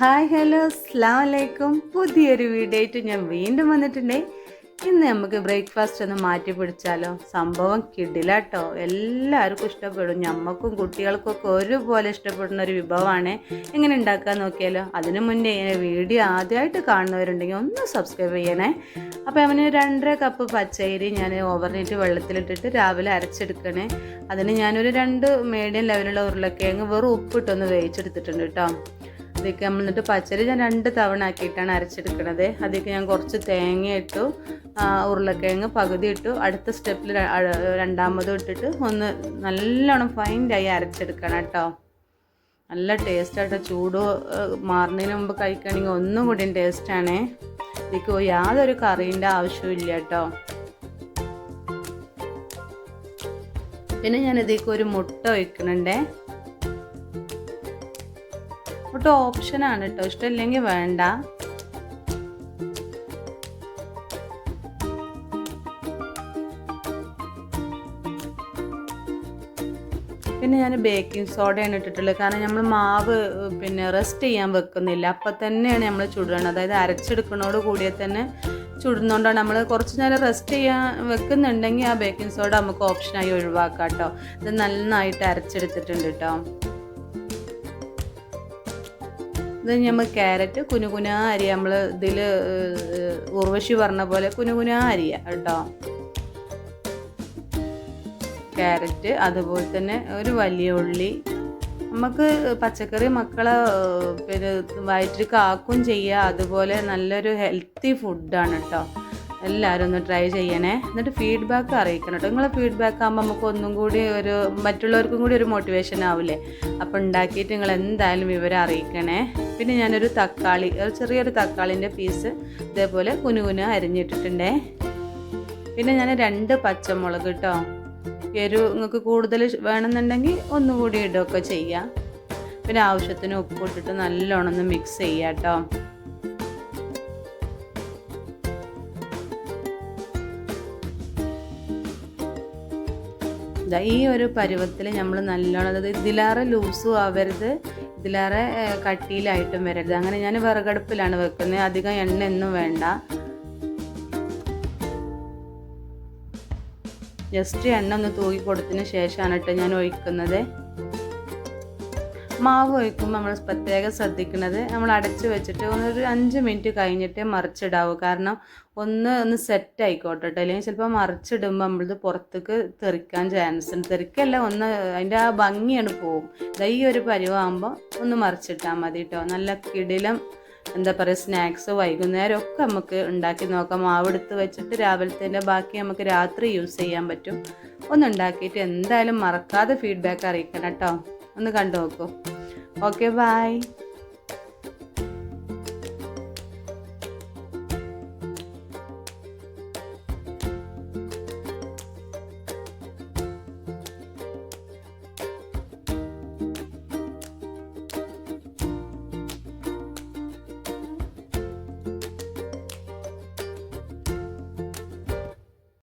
Hi hello അസ്ലാം വലൈക്കും പുതിയൊരു വീഡിയോ ആയിട്ട് ഞാൻ വീണ്ടും വന്നിട്ടുണ്ടേ. ഇന്ന് നമുക്ക് ബ്രേക്ക്ഫാസ്റ്റ് ഒന്ന് മാറ്റി പിടിച്ചാലോ? സംഭവം കിടിലാട്ടോ. എല്ലാവർക്കും ഇഷ്ടപ്പെടും. ഞമ്മക്കും കുട്ടികൾക്കൊക്കെ ഒരുപോലെ ഇഷ്ടപ്പെടുന്ന ഒരു വിഭവമാണ്. എങ്ങനെ ഉണ്ടാക്കാൻ നോക്കിയാലോ? അതിനു മുന്നേ വീഡിയോ ആദ്യമായിട്ട് കാണുന്നവരുണ്ടെങ്കിൽ ഒന്ന് സബ്സ്ക്രൈബ് ചെയ്യണേ. അപ്പോൾ അവന് രണ്ടര കപ്പ് പച്ചരി ഞാൻ ഓവർനൈറ്റ് വെള്ളത്തിലിട്ടിട്ട് രാവിലെ അരച്ചെടുക്കണേ. അതിന് ഞാനൊരു രണ്ട് മീഡിയം ലെവലുള്ള ഉരുളക്കിഴങ്ങ് വെറും ഉപ്പിട്ടൊന്ന് വേവിച്ചെടുത്തിട്ടുണ്ട് കേട്ടോ. അതിലേക്ക് നമ്മൾ എന്നിട്ട് പച്ചരി ഞാൻ രണ്ട് തവണ ആക്കിയിട്ടാണ് അരച്ചെടുക്കുന്നത് അതിലേക്ക് ഞാൻ കുറച്ച് തേങ്ങ ഇട്ടു ഉരുളക്കിഴങ്ങ് പകുതി ഇട്ടു. അടുത്ത സ്റ്റെപ്പിൽ രണ്ടാമതും ഇട്ടിട്ട് ഒന്ന് നല്ലോണം ഫൈൻഡായി അരച്ചെടുക്കണം കേട്ടോ. നല്ല ടേസ്റ്റായിട്ട് ചൂട് മാറുന്നതിന് മുമ്പ് കഴിക്കുകയാണെങ്കിൽ ഒന്നും കൂടി ടേസ്റ്റാണേ ഇതിക്ക് യാതൊരു കറീന്റെ ആവശ്യമില്ല കേട്ടോ. പിന്നെ ഞാൻ ഒരു മുട്ട ഒഴിക്കുന്നുണ്ടേ മുട്ട ഓപ്ഷനാണ് കേട്ടോ ഇഷ്ടമില്ലെങ്കിൽ വേണ്ട. പിന്നെ ഞാൻ ബേക്കിംഗ് സോഡയാണ് ഇട്ടിട്ടുള്ളത്. കാരണം നമ്മൾ മാവ് പിന്നെ റെസ്റ്റ് ചെയ്യാൻ വെക്കുന്നില്ല. അപ്പം തന്നെയാണ് നമ്മൾ ചുടുന്നത് അതായത് അരച്ചെടുക്കുന്നതോട് കൂടിയ തന്നെ ചുടുന്നതുകൊണ്ടാണ് നമ്മൾ കുറച്ച് നേരം റെസ്റ്റ് ചെയ്യാൻ വെക്കുന്നുണ്ടെങ്കിൽ ആ ബേക്കിംഗ് സോഡ നമുക്ക് ഓപ്ഷനായി ഒഴിവാക്കാം കേട്ടോ ഇത് നന്നായിട്ട് അരച്ചെടുത്തിട്ടുണ്ട് കേട്ടോ ഇത് നമ്മൾ ക്യാരറ്റ് കുനുകുന അരിയ നമ്മൾ ഇതിൽ ഉർവശി പറഞ്ഞ പോലെ കുനുകുന അരിയ കേട്ടോ. ക്യാരറ്റ് അതുപോലെ തന്നെ ഒരു വലിയ ഉള്ളി. നമുക്ക് പച്ചക്കറി മക്കളെ പിന്നെ വയറ്റിൽ കാക്കും ചെയ്യുക അതുപോലെ നല്ലൊരു ഹെൽത്തി ഫുഡാണ് കേട്ടോ. എല്ലാവരും ഒന്ന് ട്രൈ ചെയ്യണേ. എന്നിട്ട് ഫീഡ്ബാക്ക് അറിയിക്കണം കേട്ടോ നിങ്ങളെ ഫീഡ്ബാക്ക് ആകുമ്പോൾ നമുക്ക് ഒന്നും കൂടി ഒരു മറ്റുള്ളവർക്കും കൂടി ഒരു മോട്ടിവേഷൻ ആവില്ലേ അപ്പോൾ ഉണ്ടാക്കിയിട്ട് നിങ്ങൾ എന്തായാലും വിവരം അറിയിക്കണേ. പിന്നെ ഞാനൊരു തക്കാളി ഒരു ചെറിയൊരു തക്കാളിന്റെ പീസ് ഇതേപോലെ കുനുകുന അരിഞ്ഞിട്ടിട്ടുണ്ടേ. പിന്നെ ഞാൻ രണ്ട് പച്ചമുളക് കേട്ടോ എരു നിങ്ങൾക്ക് കൂടുതൽ വേണമെന്നുണ്ടെങ്കിൽ ഒന്നുകൂടി ഇടുകയൊക്കെ ചെയ്യാം. പിന്നെ ആവശ്യത്തിന് ഉപ്പ് ഇട്ടിട്ട് നല്ലോണം ഒന്ന് മിക്സ് ചെയ്യാം കേട്ടോ ഈ ഒരു പരുവത്തിൽ നമ്മൾ നല്ലോണം അതായത് ഇതിലേറെ ലൂസും ആവരുത് ഇതിലേറെ കട്ടിയിലായിട്ടും വരരുത്. അങ്ങനെ ഞാൻ വിറകടുപ്പിലാണ് വെക്കുന്നത്. അധികം എണ്ണ ഒന്നും വേണ്ട. ജസ്റ്റ് എണ്ണ ഒന്ന് തൂക്കി കൊടുത്തതിന് ശേഷമാണ് കേട്ടോ ഞാൻ ഒഴിക്കുന്നത്. മാവ് ഒഴിക്കുമ്പോൾ നമ്മൾ പ്രത്യേകം ശ്രദ്ധിക്കുന്നത് നമ്മൾ അടച്ചു വെച്ചിട്ട് ഒരു അഞ്ച് മിനിറ്റ് കഴിഞ്ഞിട്ട് മറിച്ചിടാവൂ. കാരണം ഒന്ന് ഒന്ന് സെറ്റ് ആയിക്കോട്ടെ കേട്ടോ അല്ലെങ്കിൽ ചിലപ്പോൾ മറിച്ചിടുമ്പോൾ നമ്മളത് പുറത്തേക്ക് തെറിക്കാൻ ചാൻസ് ഉണ്ട്. തെറിക്കല്ല ഒന്ന് അതിന്റെ ആ ഭംഗിയാണ് പോവും ഈ ഒരു പരുവാകുമ്പോൾ ഒന്ന് മറിച്ചിട്ടാൽ മതി കേട്ടോ നല്ല കിടിലം എന്താ പറയുക സ്നാക്സ് വൈകുന്നേരം ഒക്കെ നമുക്ക് ഉണ്ടാക്കി നോക്കാം. മാവ് എടുത്ത് വെച്ചിട്ട് രാവിലത്തെ ബാക്കി നമുക്ക് രാത്രി യൂസ് ചെയ്യാൻ പറ്റും. ഒന്ന് ഉണ്ടാക്കിയിട്ട് എന്തായാലും മറക്കാതെ ഫീഡ്ബാക്ക് അറിയിക്കണം കേട്ടോ ഒന്ന് കണ്ടു നോക്കൂ. Okay bye